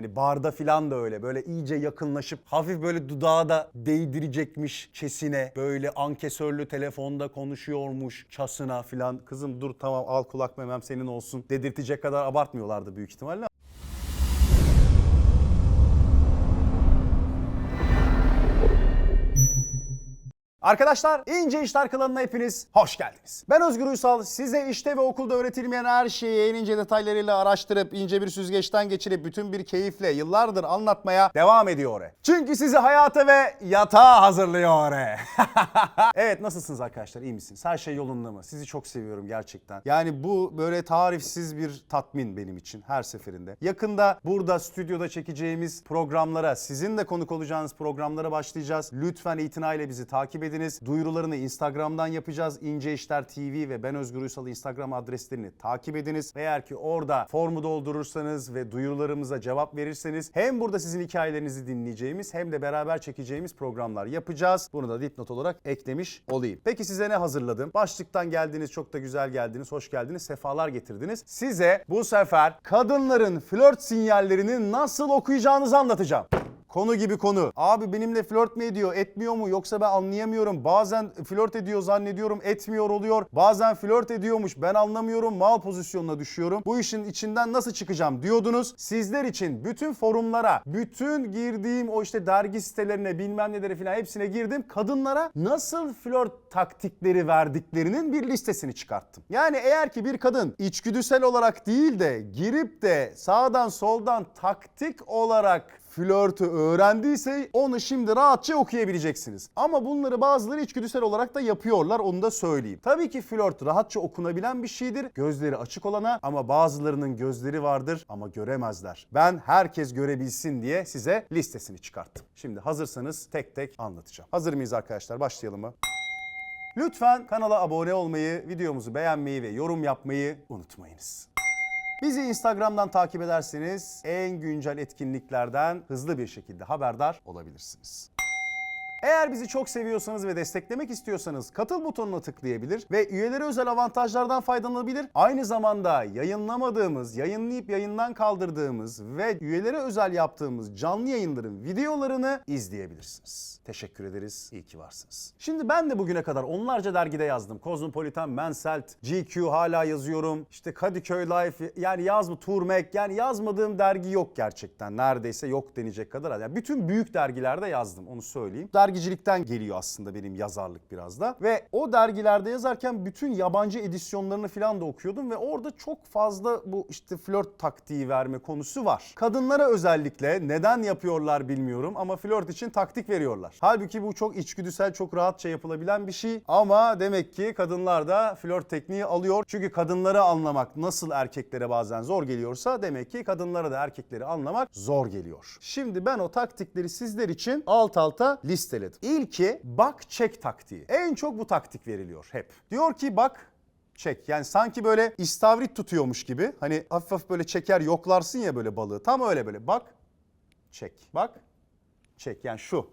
Hani barda filan da öyle. Böyle iyice yakınlaşıp hafif böyle dudağı da değdirecekmiş çesine. Böyle ankesörlü telefonda konuşuyormuş çasına filan. Kızım dur tamam al kulak memem senin olsun dedirtecek kadar abartmıyorlardı büyük ihtimalle. Arkadaşlar İnce İşler kanalına hepiniz hoş geldiniz. Ben Özgür Uysal. Size işte ve okulda öğretilmeyen her şeyi en ince detaylarıyla araştırıp ince bir süzgeçten geçirip bütün bir keyifle yıllardır anlatmaya devam ediyor. Çünkü sizi hayata ve yatağa hazırlıyor. evet nasılsınız arkadaşlar iyi misiniz? Her şey yolunda mı? Sizi çok seviyorum gerçekten. Yani bu böyle tarifsiz bir tatmin benim için her seferinde. Yakında burada stüdyoda çekeceğimiz programlara, sizin de konuk olacağınız programlara başlayacağız. Lütfen itinayla bizi takip ediniz. Duyurularını Instagram'dan yapacağız. İnce İşler TV ve Ben Özgür Uysal Instagram adreslerini takip ediniz. Eğer ki orada formu doldurursanız ve duyurularımıza cevap verirseniz hem burada sizin hikayelerinizi dinleyeceğimiz hem de beraber çekeceğimiz programlar yapacağız. Bunu da dipnot olarak eklemiş olayım. Peki size ne hazırladım? Başlıktan geldiniz, çok da güzel geldiniz, hoş geldiniz, sefalar getirdiniz. Size bu sefer kadınların flört sinyallerini nasıl okuyacağınızı anlatacağım. Konu gibi konu. Abi benimle flört mü ediyor, etmiyor mu yoksa ben anlayamıyorum. Bazen flört ediyor zannediyorum, etmiyor oluyor. Bazen flört ediyormuş, ben anlamıyorum, mal pozisyonuna düşüyorum. Bu işin içinden nasıl çıkacağım diyordunuz. Sizler için bütün forumlara, bütün girdiğim o işte dergi sitelerine, bilmem nelere falan hepsine girdim. Kadınlara nasıl flört taktikleri verdiklerinin bir listesini çıkarttım. Yani eğer ki bir kadın içgüdüsel olarak değil de girip de sağdan soldan taktik olarak flörtü öğrendiyse onu şimdi rahatça okuyabileceksiniz. Ama bunları bazıları içgüdüsel olarak da yapıyorlar onu da söyleyeyim. Tabii ki flört rahatça okunabilen bir şeydir. Gözleri açık olana ama bazılarının gözleri vardır ama göremezler. Ben herkes görebilsin diye size listesini çıkarttım. Şimdi hazırsanız tek tek anlatacağım. Hazır mıyız arkadaşlar? Başlayalım mı? Lütfen kanala abone olmayı, videomuzu beğenmeyi ve yorum yapmayı unutmayınız. Bizi Instagram'dan takip ederseniz en güncel etkinliklerden hızlı bir şekilde haberdar olabilirsiniz. Eğer bizi çok seviyorsanız ve desteklemek istiyorsanız katıl butonuna tıklayabilir ve üyelere özel avantajlardan faydalanabilir. Aynı zamanda yayınlamadığımız, yayınlayıp yayından kaldırdığımız ve üyelere özel yaptığımız canlı yayınların videolarını izleyebilirsiniz. Teşekkür ederiz. İyi ki varsınız. Şimdi ben de bugüne kadar onlarca dergide yazdım. Cosmopolitan, Menselt, GQ hala yazıyorum. İşte Kadıköy Life yani yazma Turmek yani yazmadığım dergi yok gerçekten. Neredeyse yok denecek kadar. Yani bütün büyük dergilerde yazdım onu söyleyeyim. Dergicilikten geliyor aslında benim yazarlık biraz da. Ve o dergilerde yazarken bütün yabancı edisyonlarını falan da okuyordum ve orada çok fazla bu işte flört taktiği verme konusu var. Kadınlara özellikle neden yapıyorlar bilmiyorum ama flört için taktik veriyorlar. Halbuki bu çok içgüdüsel, çok rahatça yapılabilen bir şey ama demek ki kadınlar da flört tekniği alıyor. Çünkü kadınları anlamak nasıl erkeklere bazen zor geliyorsa demek ki kadınlara da erkekleri anlamak zor geliyor. Şimdi ben o taktikleri sizler için alt alta listeledim. İlki bak çek taktiği. En çok bu taktik veriliyor hep. Diyor ki bak çek. Yani sanki böyle istavrit tutuyormuş gibi. Hani hafif hafif böyle çeker yoklarsın ya böyle balığı. Tam öyle böyle bak çek. Bak çek. Yani şu.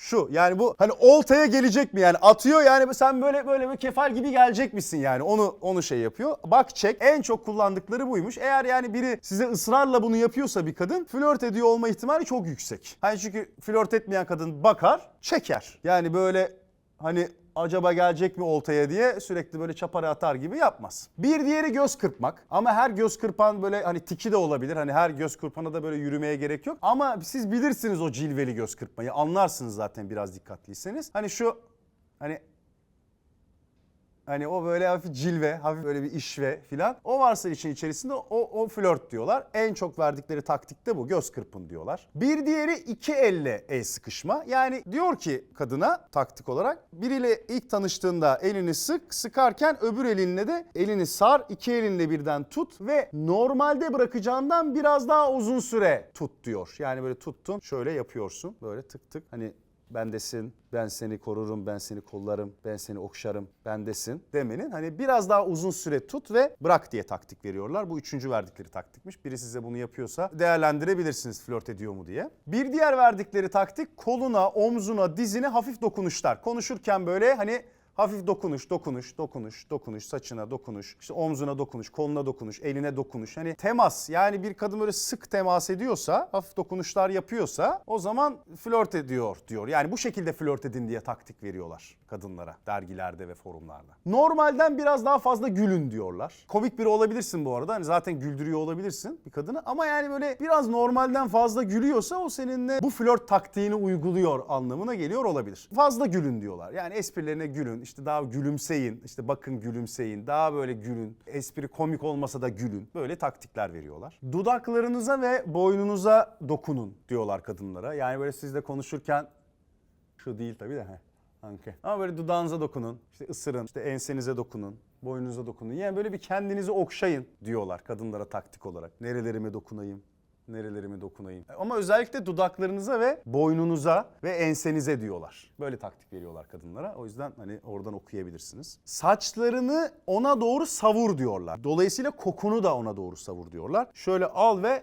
Şu yani bu hani oltaya gelecek mi yani atıyor yani sen böyle böyle bir kefal gibi gelecek misin yani onu onu şey yapıyor. Bak çek en çok kullandıkları buymuş. Eğer yani biri size ısrarla bunu yapıyorsa bir kadın flört ediyor olma ihtimali çok yüksek. Hani çünkü flört etmeyen kadın bakar çeker. Yani böyle hani acaba gelecek mi oltaya diye sürekli böyle çapara atar gibi yapmaz. Bir diğeri göz kırpmak. Ama her göz kırpan böyle hani tiki de olabilir. Hani her göz kırpana da böyle yürümeye gerek yok. Ama siz bilirsiniz o cilveli göz kırpmayı. Anlarsınız zaten biraz dikkatliyseniz. Hani şu hani Hani o böyle hafif cilve, hafif böyle bir işve filan. O varsa için içerisinde o, o flört diyorlar. En çok verdikleri taktik de bu. Göz kırpın diyorlar. Bir diğeri iki elle el sıkışma. Yani diyor ki kadına taktik olarak biriyle ilk tanıştığında elini sık, sıkarken öbür elinle de elini sar, iki elinle birden tut ve normalde bırakacağından biraz daha uzun süre tut diyor. Yani böyle tuttun, şöyle yapıyorsun. Böyle tık tık hani bendesin, ben seni korurum, ben seni kollarım, ben seni okşarım, bendesin demenin hani biraz daha uzun süre tut ve bırak diye taktik veriyorlar. Bu üçüncü verdikleri taktikmiş. Biri size bunu yapıyorsa değerlendirebilirsiniz flört ediyor mu diye. Bir diğer verdikleri taktik koluna, omzuna, dizine hafif dokunuşlar. Konuşurken böyle hani Hafif dokunuş, dokunuş, dokunuş, dokunuş, saçına dokunuş, işte omzuna dokunuş, koluna dokunuş, eline dokunuş. Hani temas yani bir kadın böyle sık temas ediyorsa, hafif dokunuşlar yapıyorsa o zaman flört ediyor diyor. Yani bu şekilde flört edin diye taktik veriyorlar kadınlara dergilerde ve forumlarda. Normalden biraz daha fazla gülün diyorlar. Komik biri olabilirsin bu arada. Hani zaten güldürüyor olabilirsin bir kadını ama yani böyle biraz normalden fazla gülüyorsa o seninle bu flört taktiğini uyguluyor anlamına geliyor olabilir. Fazla gülün diyorlar. Yani esprilerine gülün, işte daha gülümseyin, işte bakın gülümseyin, daha böyle gülün. Espri komik olmasa da gülün. Böyle taktikler veriyorlar. Dudaklarınıza ve boynunuza dokunun diyorlar kadınlara. Yani böyle sizle konuşurken şu değil tabii de. Heh. Okay. Ama böyle dudağınıza dokunun, işte ısırın, işte ensenize dokunun, boynunuza dokunun. Yani böyle bir kendinizi okşayın diyorlar kadınlara taktik olarak. Nerelerime dokunayım, nerelerime dokunayım. Ama özellikle dudaklarınıza ve boynunuza ve ensenize diyorlar. Böyle taktik veriyorlar kadınlara. O yüzden hani oradan okuyabilirsiniz. Saçlarını ona doğru savur diyorlar. Dolayısıyla kokunu da ona doğru savur diyorlar. Şöyle al ve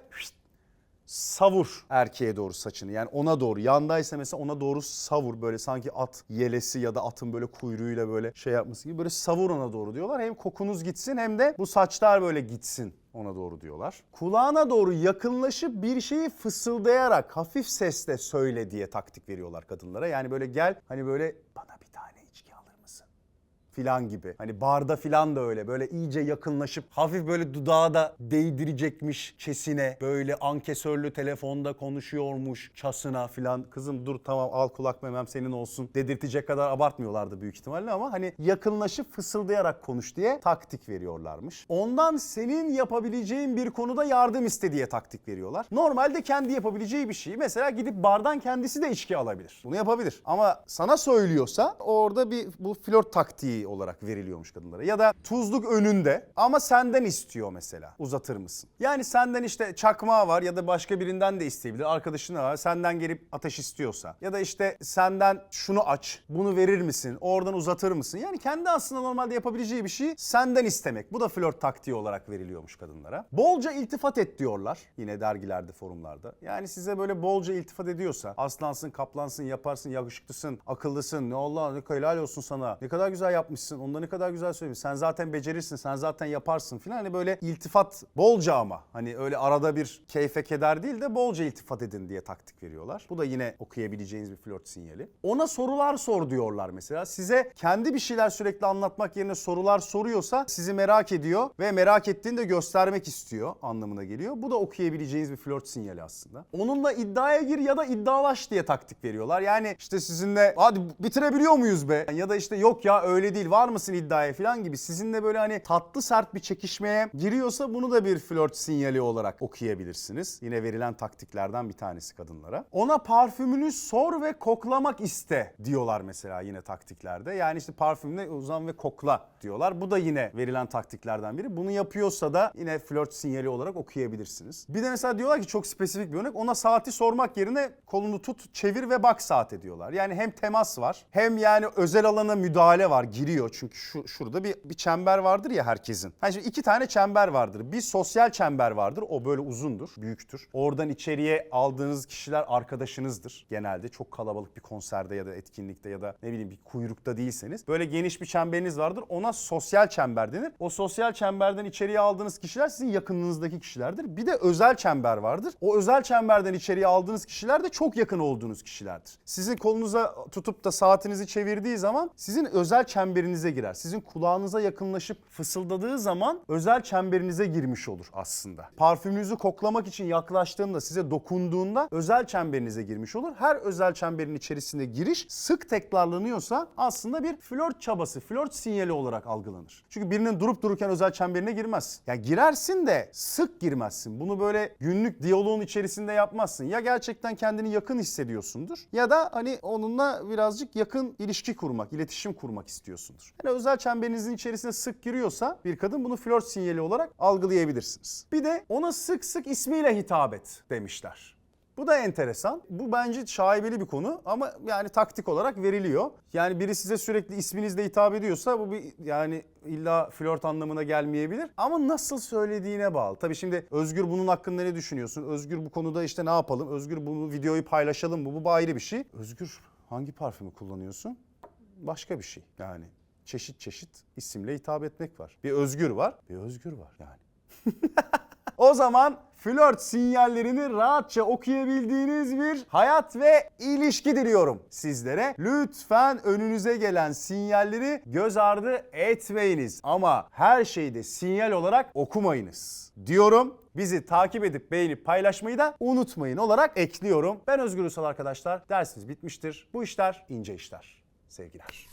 savur erkeğe doğru saçını. Yani ona doğru. Yandaysa mesela ona doğru savur. Böyle sanki at yelesi ya da atın böyle kuyruğuyla böyle şey yapması gibi. Böyle savur ona doğru diyorlar. Hem kokunuz gitsin hem de bu saçlar böyle gitsin ona doğru diyorlar. Kulağına doğru yakınlaşıp bir şeyi fısıldayarak hafif sesle söyle diye taktik veriyorlar kadınlara. Yani böyle gel hani böyle bana bir tane içki alır mısın? Filan gibi. Hani barda filan da öyle. Böyle iyice yakınlaşıp hafif böyle dudağı da değdirecekmiş çesine. Böyle ankesörlü telefonda konuşuyormuş çasına filan. Kızım dur tamam al kulak memem senin olsun dedirtecek kadar abartmıyorlardı büyük ihtimalle ama hani yakınlaşıp fısıldayarak konuş diye taktik veriyorlarmış. Ondan senin yapabileceğin bir konuda yardım iste diye taktik veriyorlar. Normalde kendi yapabileceği bir şey. Mesela gidip bardan kendisi de içki alabilir. Bunu yapabilir. Ama sana söylüyorsa orada bir bu flört taktiği olarak veriliyormuş kadınlara. Ya da tuzluk önünde ama senden istiyor mesela. Uzatır mısın? Yani senden işte çakmağı var ya da başka birinden de isteyebilir. Arkadaşına var. Senden gelip ateş istiyorsa. Ya da işte senden şunu aç, bunu verir misin? Oradan uzatır mısın? Yani kendi aslında normalde yapabileceği bir şey senden istemek. Bu da flört taktiği olarak veriliyormuş kadınlara. Bolca iltifat et diyorlar. Yine dergilerde, forumlarda. Yani size böyle bolca iltifat ediyorsa aslansın, kaplansın, yaparsın, yakışıklısın, akıllısın. Ne Allah ne helal olsun sana. Ne kadar güzel yapmışsın. Onda ne kadar güzel söylemişsin. Sen zaten becerirsin, sen zaten yaparsın filan. Hani böyle iltifat bolca ama. Hani öyle arada bir keyfe keder değil de bolca iltifat edin diye taktik veriyorlar. Bu da yine okuyabileceğiniz bir flört sinyali. Ona sorular sor diyorlar mesela. Size kendi bir şeyler sürekli anlatmak yerine sorular soruyorsa sizi merak ediyor ve merak ettiğini de göstermek istiyor anlamına geliyor. Bu da okuyabileceğiniz bir flört sinyali aslında. Onunla iddiaya gir ya da iddialaş diye taktik veriyorlar. Yani işte sizinle hadi bitirebiliyor muyuz be? Ya da işte yok ya öyle değil var mısın iddiaya falan gibi sizinle böyle hani tatlı sert bir çekişmeye giriyorsa bunu da bir flört sinyali olarak okuyabilirsiniz. Yine verilen taktiklerden bir tanesi kadınlara. Ona parfümünü sor ve koklamak iste diyorlar mesela yine taktiklerde. Yani işte parfümle uzan ve kokla diyorlar. Bu da yine verilen taktiklerden biri. Bunu yapıyorsa da yine flört sinyali olarak okuyabilirsiniz. Bir de mesela diyorlar ki çok spesifik bir örnek. Ona saati sormak yerine kolunu tut, çevir ve bak saate diyorlar. Yani hem temas var hem yani özel alana müdahale var. Giriyor çünkü şu şurada bir, bir çember vardır ya herkesin. Hani şimdi iki tane çember vardır. Bir sosyal çember vardır. O böyle uzundur, büyüktür. Oradan içeriye aldığınız kişiler arkadaşınızdır. Genelde çok kalabalık bir konserde ya da etkinlikte ya da ne bileyim bir kuyrukta değilseniz. Böyle geniş bir çemberiniz vardır. Ona sosyal çember denir. O sosyal çemberden içeriye aldığınız kişiler sizin yakınınızdaki kişilerdir. Bir de özel çember vardır. O özel çemberden içeriye aldığınız kişiler de çok yakın olduğunuz kişilerdir. Sizin kolunuza tutup da saatinizi çevirdiği zaman sizin özel çemberinize girer. Sizin kulağınıza yakınlaşıp fısıldadığı zaman özel çemberinize girmiş olur aslında. Parfümünüzü koklamak için yaklaştığında size dokunduğunda özel çemberinize girmiş olur. Her özel çemberin içerisinde giriş sık tekrarlanıyorsa aslında bir flört çabası, flört sinyali olarak algılanır. Çünkü birinin durup dururken özel çemberine girmez. Yani girersin de sık girmezsin. Bunu böyle günlük diyaloğun içerisinde yapmazsın. Ya gerçekten kendini yakın hissediyorsundur ya da hani onunla birazcık yakın ilişki kurmak, iletişim kurmak istiyorsundur. Yani özel çemberinizin içerisine sık giriyorsa bir kadın bunu flört sinyali olarak algılayabilirsiniz. Bir de ona sık sık ismiyle hitap et demişler. Bu da enteresan. Bu bence şaibeli bir konu ama yani taktik olarak veriliyor. Yani biri size sürekli isminizle hitap ediyorsa bu bir yani illa flört anlamına gelmeyebilir. Ama nasıl söylediğine bağlı. Tabii şimdi Özgür bunun hakkında ne düşünüyorsun? Özgür bu konuda işte ne yapalım? Özgür bunu videoyu paylaşalım mı? Bu ayrı bir şey. Özgür hangi parfümü kullanıyorsun? Başka bir şey yani. çeşit çeşit isimle hitap etmek var. Bir Özgür var, bir Özgür var yani. O zaman flört sinyallerini rahatça okuyabildiğiniz bir hayat ve ilişki diliyorum sizlere. Lütfen önünüze gelen sinyalleri göz ardı etmeyiniz. Ama her şeyi de sinyal olarak okumayınız diyorum. Bizi takip edip beğenip paylaşmayı da unutmayın olarak ekliyorum. Ben Özgür Uysal arkadaşlar. Dersiniz bitmiştir. Bu işler ince işler. Sevgiler.